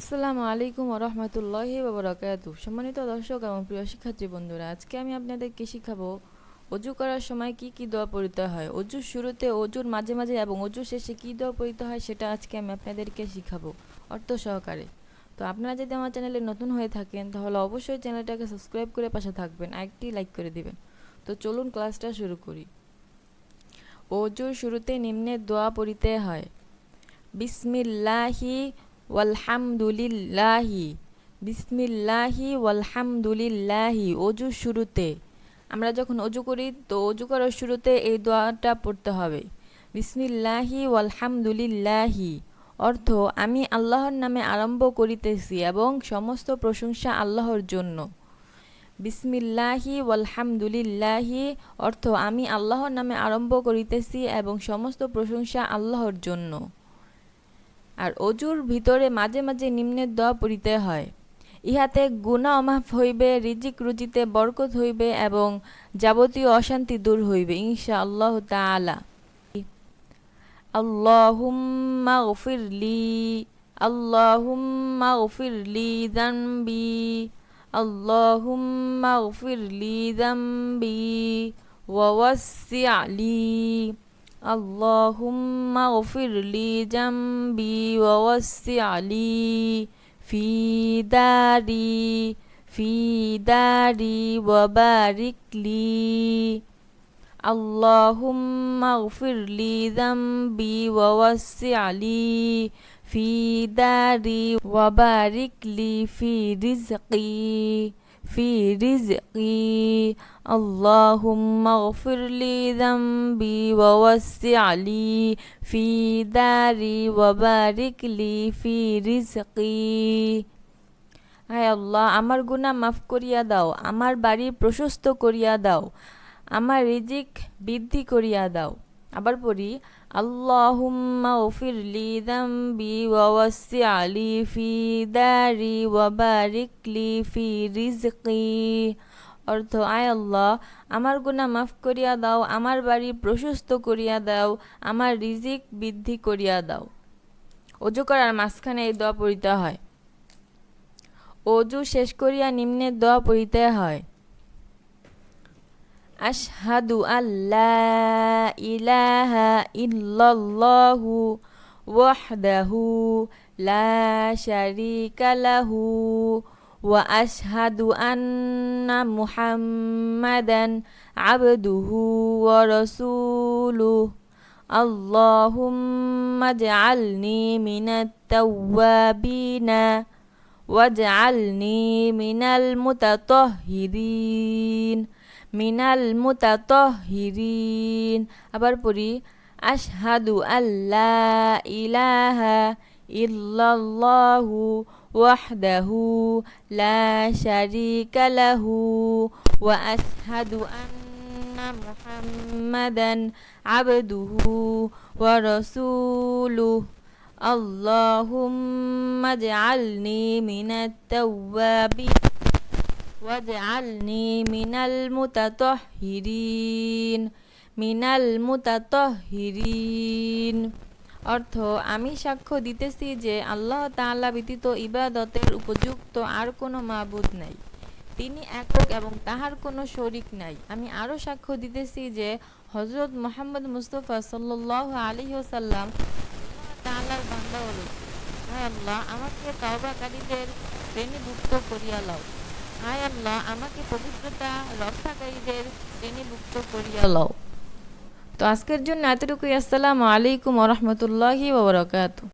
আসসালামু আলাইকুম রহমতুল্লাহি বাবরাকাত সম্মানিত দর্শক এবং প্রিয় শিক্ষার্থী বন্ধুরা, আজকে আমি আপনাদেরকে শিখাবো অজু করার সময় কি কি দোয়া পড়িতে হয়। অজুর শুরুতে, অজুর মাঝে মাঝে এবং অজু শেষে কি দোয়া পড়িতে হয় সেটা আজকে আমি আপনাদেরকে শিখাবো অর্থ সহকারে। তো আপনারা যদি আমার চ্যানেলে নতুন হয়ে থাকেন, তাহলে অবশ্যই চ্যানেলটাকে সাবস্ক্রাইব করে পাশে থাকবেন একটি লাইক করে দিবেন। তো চলুন ক্লাসটা শুরু করি। অজুর শুরুতে নিম্নের দোয়া পড়িতে হয়, বিসমিল্লাহি ওয়ালহামদুলিল্লাহি, বিসমিল্লাহি ওয়ালহামদুলিল্লাহি, অজু শুরুতে। আমরা যখন অজু করি, তো অজু করার শুরুতে এই দোয়াটা পড়তে হবে। বিসমিল্লাহি ওয়ালহামদুলিল্লাহি, অর্থ আমি আল্লাহর নামে আরম্ভ করিতেছি এবং সমস্ত প্রশংসা আল্লাহর জন্য। বিসমিল্লাহি ওয়ালহামদুলিল্লাহি, অর্থ আমি আল্লাহর নামে আরম্ভ করিতেছি এবং সমস্ত প্রশংসা আল্লাহর জন্য। আর অজুর ভিতরে মাঝে মাঝে নিম্নের দোয়া পড়িতে হয়। ইহাতে গুণা অমাফ হইবে, রিজিক রুজিতে বরকত হইবে এবং যাবতীয় অশান্তি দূর হইবে ইনশা আল্লাহ তালা আল্লাহুম্মা গফিরলি আল্লাহুম্মা গফিরলি যানবি আল্লাহুম্মা গফিরলি যানবি ওয়াওয়াসি'লি اللهم اغفر لي ذنبي ووسع لي في داري في داري وبارك لي. اللهم اغفر لي ذنبي ووسع لي في داري وبارك لي في رزقي. في رزقي اللهم اغفر لي ذنبي ووسع لي في داري وبارك لي في رزقي হায় আল্লাহ আমার গুনাহ মাফ করিয়া দাও আমার বাড়ি প্রশস্ত করিয়া দাও আমার রিজিক বৃদ্ধি করিয়া দাও আবার পড়ি, আল্লাহুম্মা ওফিরলি দাম্বি ওয়াসি'লি ফি দারি ওয়া বারিকলি ফি রিজকি। অর্থ, আয় আল্লাহ, আমার গুনাহ মাফ করিয়া দাও, আমার বাড়ি প্রশস্ত করিয়া দাও, আমার রিজিক বৃদ্ধি করিয়া দাও। অজু করার মাঝখানে এই দোয়া পড়িতে হয়। অজু শেষ করিয়া নিম্নের দোয়া পড়িতে হয় أشهد أن لا إله إلا الله وحده لا شريك له وأشهد أن محمدا عبده ورسوله. اللهم اجعلني من التوابين واجعلني من المتطهرين. মিনাল মুতাতহিরিন আবার পড়ি আশহাদু আল্লাহ ইলাহা ইল্লাল্লাহু ওয়াহদাহু লা শারিকা লাহু ওয়া আশহাদু আন্না মুহাম্মাদান আবদুহু ওয়া রাসূলুহু اللهم اجعلني من التوابين واجعلني من المتطهرين من المتطهرين অর্থ আমি সাক্ষ্য দিতেছি যে আল্লাহ তাআলা ব্যতীত ইবাদতের উপযুক্ত আর কোনো মাবুদ নাই তিনি একক এবং তাহার কোনো শরিক নাই আমি আরও সাক্ষ্য দিতেছি যে হজরত মোহাম্মদ মুস্তফা সাল্লাহ আলী ওসাল্লাম তাআলার বান্দা ও হায় আল্লাহ আমাকে তাওবাকারীদের শ্রেণীভুক্ত করিয়া লও হায় আল্লাহ, আমাকে পবিত্রতা, রক্ষাকারীদের শ্রেণীভুক্ত করিয়া লও তো আজকের জন্য এতটুকুই। আসসালামু আলাইকুম ওরহমতুল্লাহি ওবরাকাতু